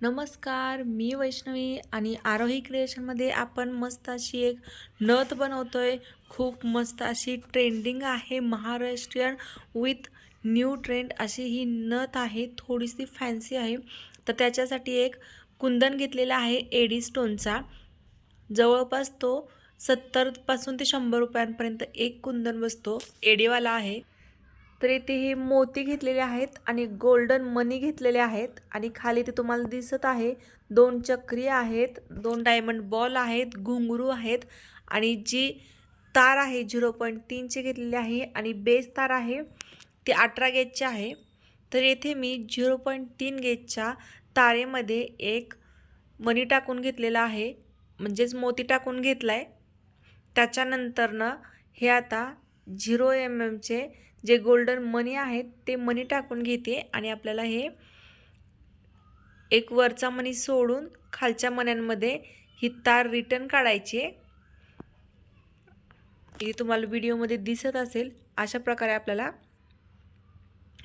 नमस्कार मी वैष्णवी आणि आरोही क्रिएशनमध्ये आपण मस्त अशी एक नथ बनवतो आहे खूप मस्त अशी ट्रेंडिंग आहे महाराष्ट्रीयन विथ न्यू ट्रेंड अशी ही नथ आहे. थोडीशी फॅन्सी आहे. तर त्याच्यासाठी एक कुंदन घेतलेला आहे एडी स्टोनचा जवळपास तो सत्तरपासून ते शंभर रुपयांपर्यंत एक कुंदन बसतो. एडीवाला आहे. तर इथे हे मोती घेतलेले आहेत आणि गोल्डन मनी घेतलेले आहेत. आणि खाली ते तुम्हाला दिसत आहे दोन चक्री आहेत दोन डायमंड बॉल आहेत घुंगरू आहेत. आणि जी तार आहे झिरो पॉईंट तीनची घेतलेली आहे आणि बेस तार आहे ती अठरा गेजची आहे. तर येथे मी झिरो पॉईंट तीन गेजच्या तारेमध्ये एक मनी टाकून घेतलेला आहे म्हणजेच मोती टाकून घेतला आहे त्याच्यानंतरनं हे आता झिरो एम एमचे जे गोल्डन मनी आहेत ते मनी टाकून घेते आणि आपल्याला हे एक वरचा मनी सोडून खालच्या मण्यांमध्ये ही तार रिटर्न काढायची आहे. हे तुम्हाला व्हिडिओमध्ये दिसत असेल अशा प्रकारे आपल्याला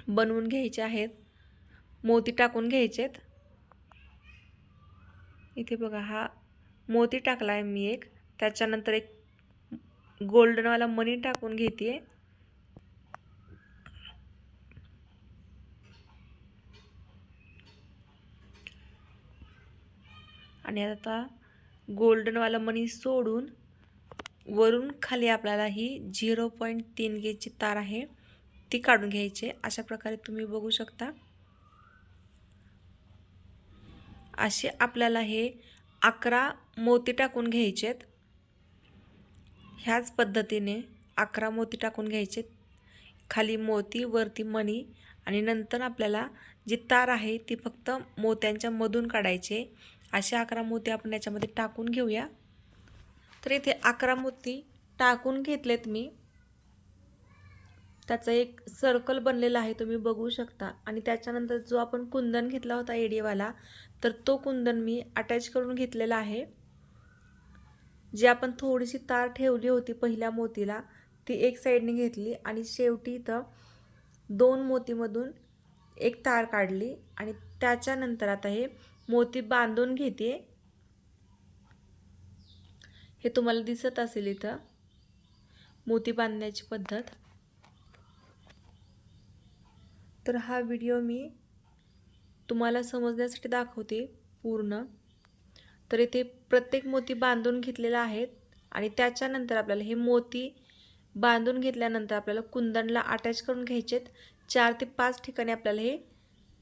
बनवून घ्यायचे आहेत. मोती टाकून घ्यायचेत इथे बघा हा मोती टाकला आहे मी एक. त्याच्यानंतर एक गोल्डनवाला मनी टाकून घेते. आणि आता गोल्डनवाला मनी सोडून वरून खाली आपल्याला ही झिरो पॉईंट तीन गेजची तार आहे ती काढून घ्यायची अशा प्रकारे तुम्ही बघू शकता. असे आपल्याला हे अकरा मोती टाकून घ्यायचेत ह्याच पद्धतीने अकरा मोती टाकून घ्यायचे खाली मोती वरती मणी आणि नंतर आपल्याला जी तार आहे ती फक्त मोत्यांच्या मधून काढायचे असे अकरा मोती आपण याच्यामध्ये टाकून घेऊया. तर इथे अकरा मोती टाकून घेतलेत मी. त्याचा एक सर्कल बनलेला आहे तुम्ही बघू शकता. आणि त्याच्यानंतर जो आपण कुंदन घेतला होता एडीवाला तर तो कुंदन मी अटॅच करून घेतलेला आहे. जी आपण थोडीशी तार ठेवली होती पहिल्या मोतीला ती एक साईडने घेतली आणि शेवटी इथं दोन मोतीमधून एक तार काढली. आणि त्याच्यानंतर आता हे मोती बांधून घेते हे तुम्हाला दिसत असेल इथं. मोती बांधण्याची पद्धत. तर हा व्हिडिओ मी तुम्हाला समजण्यासाठी दाखवते पूर्ण. तर इथे प्रत्येक मोती बांधून घेतलेला आहेत आणि त्याच्यानंतर आपल्याला हे मोती बांधून घेतल्यानंतर आपल्याला कुंदनला अटॅच करून घ्यायचेत. चार ते पाच ठिकाणी आपल्याला हे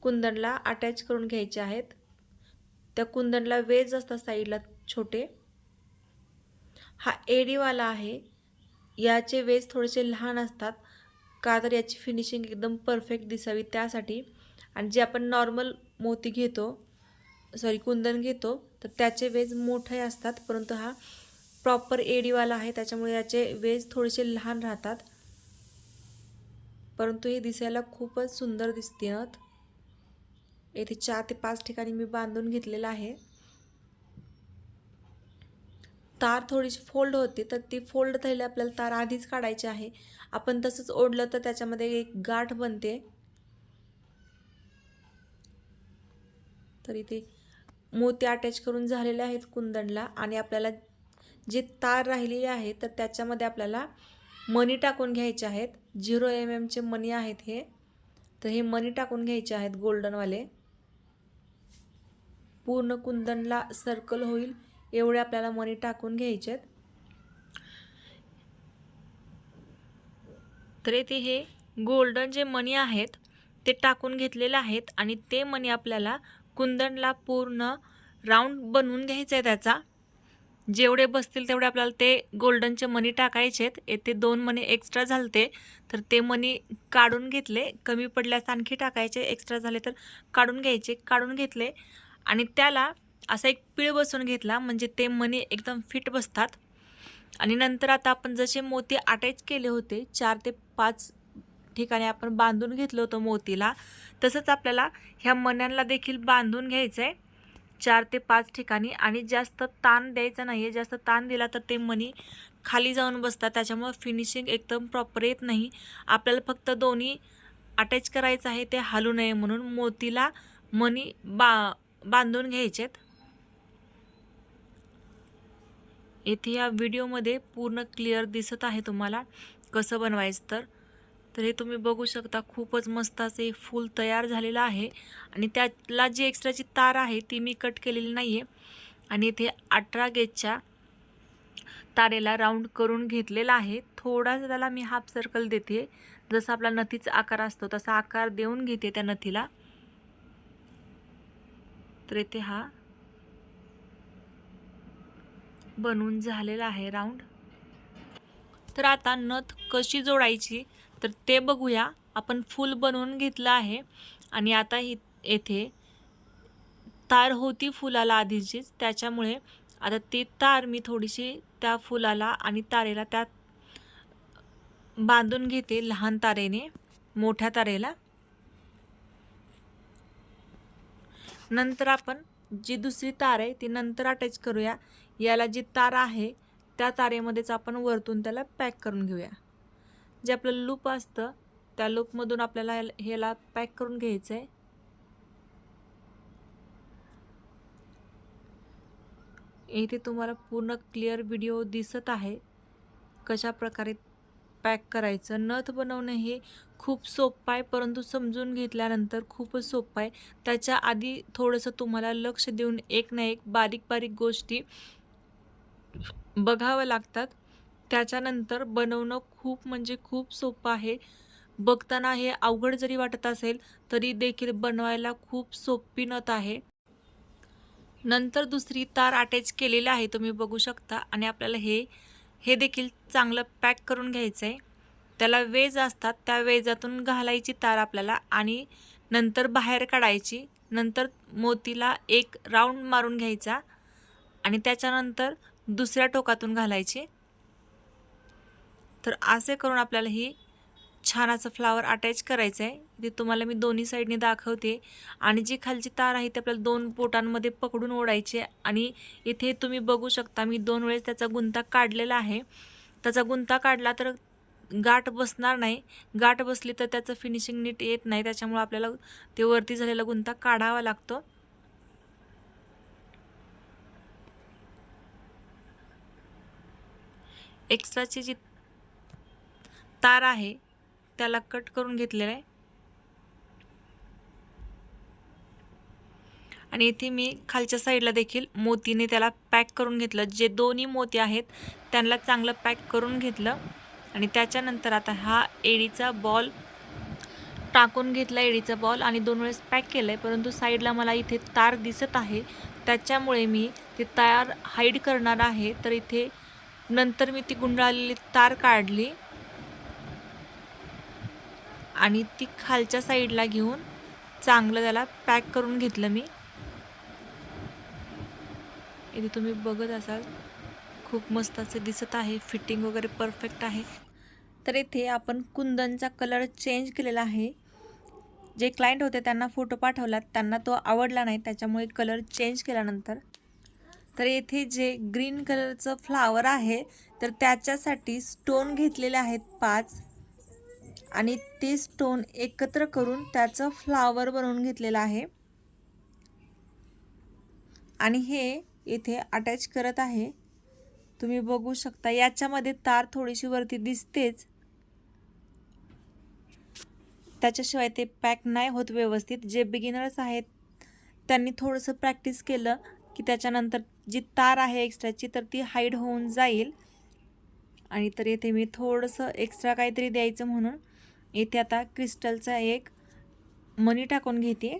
कुंदनला अटॅच करून घ्यायचे आहेत. त्या कुंदनला वेज असतात साईडला छोटे. हा एडीवाला आहे. याचे वेज थोडेसे लहान असतात. का तर याची फिनिशिंग एकदम परफेक्ट दिसावी त्यासाठी. आणि जे आपण नॉर्मल मोती घेतो सॉरी कुंदन घेतो तर त्याचे वेज मोठे असतात. परंतु हा प्रॉपर एडीवाला आहे. त्याच्यामुळे याचे वेज थोडेसे लहान राहतात. परंतु हे दिसायला खूपच सुंदर दिसते नथ येथे चार ते पाच ठिकाणी मी बांधून घेतलेलं आहे. तार थोडीशी फोल्ड होते तर ती फोल्ड झालेली आपल्याला तार आधीच काढायची आहे. आपण तसंच ओढलं तर त्याच्यामध्ये एक गाठ बनते. तर इथे मोती अटॅच करून झालेले आहेत कुंदनला आणि आपल्याला जे तार राहिलेले आहे तर त्याच्यामध्ये आपल्याला मनी टाकून घ्यायचे आहेत. झिरो एम एमचे मनी आहेत हे. तर हे मनी टाकून घ्यायचे आहेत गोल्डनवाले. पूर्ण कुंदनला सर्कल होईल एवढे आपल्याला मनी टाकून घ्यायचे आहेत. तर येथे हे गोल्डन जे मणी आहेत ते टाकून घेतलेले आहेत आणि ते मणी आपल्याला कुंदनला पूर्ण राऊंड बनवून घ्यायचं आहे त्याचा. जेवढे बसतील तेवढे आपल्याला ते गोल्डनचे मनी टाकायचे आहेत. येथे दोन मनी एक्स्ट्रा झालते तर ते मनी काढून घेतले. कमी पडल्यास आणखी टाकायचे एक्स्ट्रा झाले तर काढून घ्यायचे. काढून घेतले. आणि त्याला असा एक पिळ बसून घेतला म्हणजे ते मणी एकदम फिट बसतात. आणि नंतर आता आपण जसे मोती अटॅच केले होते चार ते पाच ठिकाणी आपण बांधून घेतलं होतं मोतीला तसंच आपल्याला ह्या मण्यांना देखील बांधून घ्यायचं आहे चार ते पाच ठिकाणी. आणि जास्त ताण द्यायचा नाही आहे जास्त ताण दिला तर ते मणी खाली जाऊन बसतात. त्याच्यामुळं फिनिशिंग एकदम प्रॉपर येत नाही. आपल्याला फक्त दोन्ही अटॅच करायचं आहे ते हलू नये म्हणून मोतीला मणी बा बांधून घ्यायचेत. येथे या व्हिडिओमध्ये पूर्ण क्लिअर दिसत आहे तुम्हाला कसं बनवायचं तर. तर हे तुम्ही बघू शकता खूपच मस्त असे फूल तयार झालेलं आहे. आणि त्याला जी एक्स्ट्राची तार आहे ती मी कट केलेली नाही आहे आणि इथे अठरा गेजच्या तारेला राऊंड करून घेतलेला आहे. थोडासा त्याला मी हाफ सर्कल देते जसा आपला नथीचा आकार असतो तसा आकार देऊन घेते त्या नथीला. तर इथे हा. बनवून झालेला आहे राऊंड तर आता नथ कशी जोडायची तर ते बघूया. आपण फूल बनवून घेतलं आहे. आणि आता ही येथे तार होती फुलाला आधीचीच. त्याच्यामुळे आता ती तार मी थोडीशी त्या फुलाला आणि तारेला त्यात बांधून घेते लहान तारेने मोठ्या तारेला. नंतर आपण जी दुसरी तार आहे ती नंतर अटॅच करूया. याला जी तार आहे त्या तारेमध्येच आपण वरतून त्याला पॅक करून घेऊया. जे आपलं लूप असतं त्या लूपमधून आपल्याला ह्याला- पॅक करून घ्यायचं आहे इथे तुम्हाला पूर्ण क्लिअर व्हिडिओ दिसत आहे. कशा प्रकारे पॅक करायचं नथ बनवणं हे खूप सोपं आहे परंतु समजून घेतल्यानंतर खूपच सोपं आहे. त्याच्या आधी थोडंसं तुम्हाला लक्ष देऊन एक ना एक बारीक बारीक गोष्टी बघावं लागतात. त्याच्यानंतर बनवणं खूप म्हणजे खूप सोपं आहे. बघताना हे अवघड जरी वाटत असेल तरी देखील बनवायला खूप सोपी नत आहे. नंतर दुसरी तार अटॅच केलेली आहे तुम्ही बघू शकता. आणि आपल्याला हे हे देखील चांगलं पॅक करून घ्यायचं आहे त्याला वेज असतात त्या वेजातून घालायची तार आपल्याला आणि नंतर बाहेर काढायची. नंतर मोतीला एक राऊंड मारून घ्यायचा आणि त्याच्यानंतर दुसऱ्या टोकातून घालायची. तर असे करून आपल्याला ही छान असं फ्लावर अटॅच करायचं आहे ते तुम्हाला मी दोन्ही साईडने दाखवते. आणि जी खालची तार आहे ती आपल्याला दोन बोटांमध्ये पकडून ओढायची आणि इथे तुम्ही बघू शकता मी दोन वेळेस त्याचा गुंता काढलेला आहे. त्याचा गुंता काढला तर गाठ बसणार नाही. गाठ बसली तर त्याचं फिनिशिंग नीट येत नाही. त्याच्यामुळं आपल्याला ते वरती झालेला गुंता काढावा लागतो. एक्स्ट्राची जी तार आहे त्याला कट करून घेतलेलं आहे. आणि इथे मी खालच्या साईडला देखील मोतीने त्याला पॅक करून घेतलं. जे दोन्ही मोती आहेत त्यांना चांगलं पॅक करून घेतलं. आणि त्याच्यानंतर आता हा एडीचा बॉल टाकून घेतला एडीचा बॉल आणि दोन वेळेस पॅक केलं आहे परंतु साईडला मला इथे तार दिसत आहे. त्याच्यामुळे मी ते तार हाईड करणार आहे. तर इथे नंतर मी ती गुंडाळलेली तार काढली आणि ती खालच्या साईडला घेऊन चांगलं त्याला पॅक करून घेतलं मी. इथे तुम्ही बघत असाल. खूप मस्त असे दिसत आहे. फिटिंग वगैरे परफेक्ट आहे. तर इथे आपण कुंदनचा कलर चेंज केलेला आहे. जे क्लायंट होते त्यांना फोटो पाठवलात त्यांना तो आवडला नाही त्याच्यामुळे कलर चेंज केल्यानंतर. तर येथे जे ग्रीन कलरचं फ्लावर आहे तर त्याच्यासाठी स्टोन घेतलेले आहेत पाच. आणि ते स्टोन एकत्र करून त्याचं फ्लावर बनवून घेतलेलं आहे. आणि हे इथे अटॅच करत आहे. तुम्ही बघू शकता. याच्यामध्ये तार थोडीशी वरती दिसतेच. त्याच्याशिवाय ते पॅक नाही होत व्यवस्थित. जे बिगिनर्स आहेत त्यांनी थोडंसं प्रॅक्टिस केलं की त्याच्यानंतर जी तार आहे एक्स्ट्राची तर ती हाईड होऊन जाईल. आणि तर येथे मी थोडंसं एक्स्ट्रा काहीतरी द्यायचं म्हणून. येथे आता क्रिस्टलचा एक मनी टाकून घेते.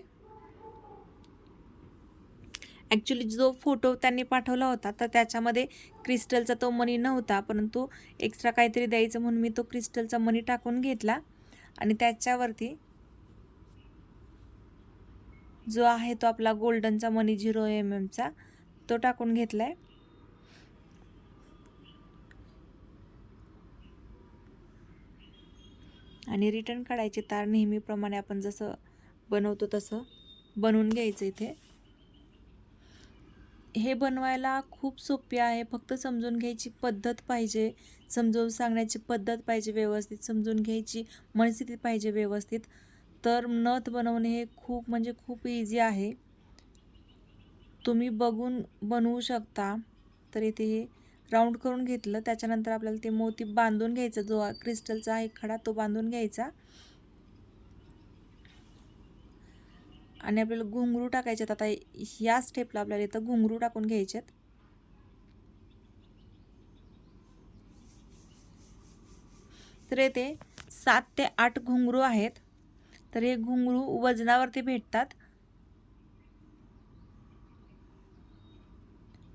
ॲक्च्युली जो फोटो त्यांनी पाठवला होता तर त्याच्यामध्ये क्रिस्टलचा तो मनी नव्हता परंतु एक्स्ट्रा काहीतरी द्यायचं म्हणून मी तो क्रिस्टलचा मनी टाकून घेतला. आणि त्याच्यावरती जो आहे तो आपला गोल्डनचा मनी झिरो एम एमचा तो टाकून घेतला आहे आणि रिटर्न काढायची तार नेहमीप्रमाणे आपण जसं बनवतो तसं बनवून घ्यायचं इथे. हे बनवायला खूप सोपे आहे. फक्त समजून घ्यायची पद्धत पाहिजे. समजावून सांगण्याची पद्धत पाहिजे व्यवस्थित. समजून घ्यायची मनस्थिती पाहिजे व्यवस्थित. तर नथ बनवणे हे खूप म्हणजे खूप इझी आहे. तुम्ही बघून बनवू शकता. तर इथे हे राऊंड करून घेतलं. त्याच्यानंतर आपल्याला ते मोती बांधून घ्यायचा. जो क्रिस्टलचा आहे खडा तो बांधून घ्यायचा. आणि आपल्याला घुंगरू टाकायच्यात. आता ह्या स्टेपला आपल्याला इथं घुंगरू टाकून घ्यायच्यात तर येथे सात ते आठ घुंगरू आहेत. तर हे घुंगरू वजनावरती भेटतात.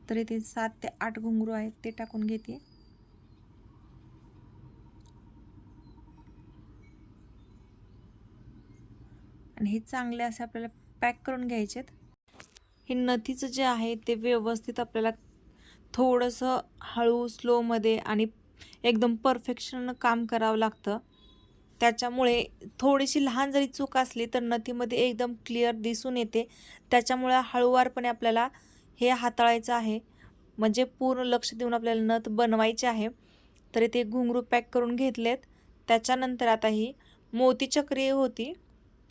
तर येथे सात ते आठ घुंगरू आहेत ते टाकून घेते. आणि हे चांगले असे आपल्याला पॅक करून घ्यायचे हे नथीचं जे आहे ते व्यवस्थित आपल्याला थोडंसं हळू स्लोमध्ये आणि एकदम परफेक्शन काम करावं लागतं. त्याच्यामुळे थोडीशी लहान जरी चूक असली तर नथीमध्ये एकदम क्लिअर दिसून येते. त्याच्यामुळे हळूवारपणे आपल्याला हे हाताळायचं आहे. म्हणजे पूर्ण लक्ष देऊन आपल्याला नथ बनवायचे आहे. तरी ते घुंगरू पॅक करून घेतलेत. त्याच्यानंतर आता ही मोतीचक्री होती.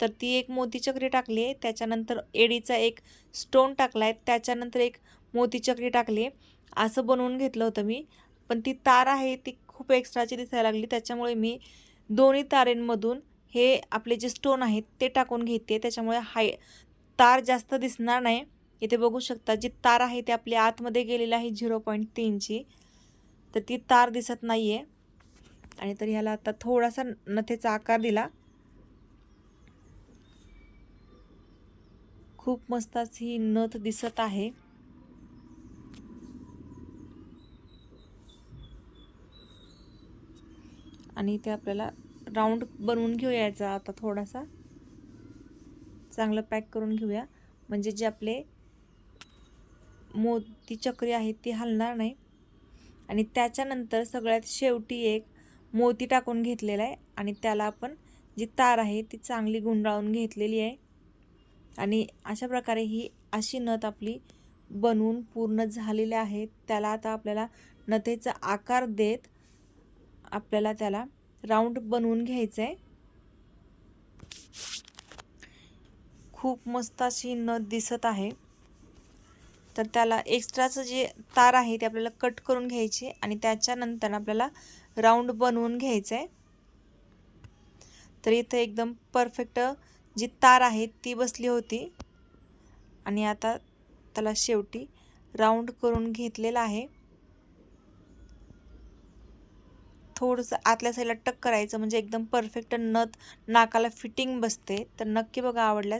तर ती एक मोतीचक्री टाकली आहे. त्याच्यानंतर एडीचा एक स्टोन टाकला आहे त्याच्यानंतर एक मोतीचक्री टाकली असं बनवून घेतलं होतं मी. पण ती तार आहे ती खूप एक्स्ट्राची दिसायला लागली. त्याच्यामुळे मी दोन्ही तारेंमधून हे आपले जे स्टोन आहेत ते टाकून घेते. त्याच्यामुळे हाय तार जास्त दिसणार नाही. इथे बघू शकता जी तार आहे ती आपल्या आतमध्ये गेलेली आहे झिरो पॉईंट तीनची तर ती तार दिसत नाही आहे आणि तर ह्याला आता थोडासा नथेचा आकार दिला. खूप मस्त ही नथ दिसत आहे. आणि ते आपल्याला राऊंड बनवून घेऊया याचा आता थोडासा. चांगलं पॅक करून घेऊया. म्हणजे जे आपले मोती चक्री आहे ती हलणार नाही. आणि त्याच्यानंतर सगळ्यात शेवटी एक मोती टाकून घेतलेला आहे. आणि त्याला आपण जी तार आहे ती चांगली गुंडाळून घेतलेली आहे. आणि अशा प्रकारे ही अशी नथ आपली बनवून पूर्ण झालेली आहे. त्याला आता आपल्याला नथेचा आकार देत आपल्याला त्याला राऊंड बनवून घ्यायचं आहे खूप मस्त अशी नथ दिसत आहे. तर त्याला एक्स्ट्राचं जे तार आहे ते आपल्याला कट करून घ्यायचे आणि त्याच्यानंतर आपल्याला राऊंड बनवून घ्यायचं आहे तर इथं एकदम परफेक्ट जी तार आहे ती बसली होती. आणि आता त्याला शेवटी राऊंड करून घेतलेला आहे. थोडंसं आतल्या साईडला टक करायचं म्हणजे एकदम परफेक्ट नथ नाकाला फिटिंग बसते. तर नक्की बघा आवडल्यास.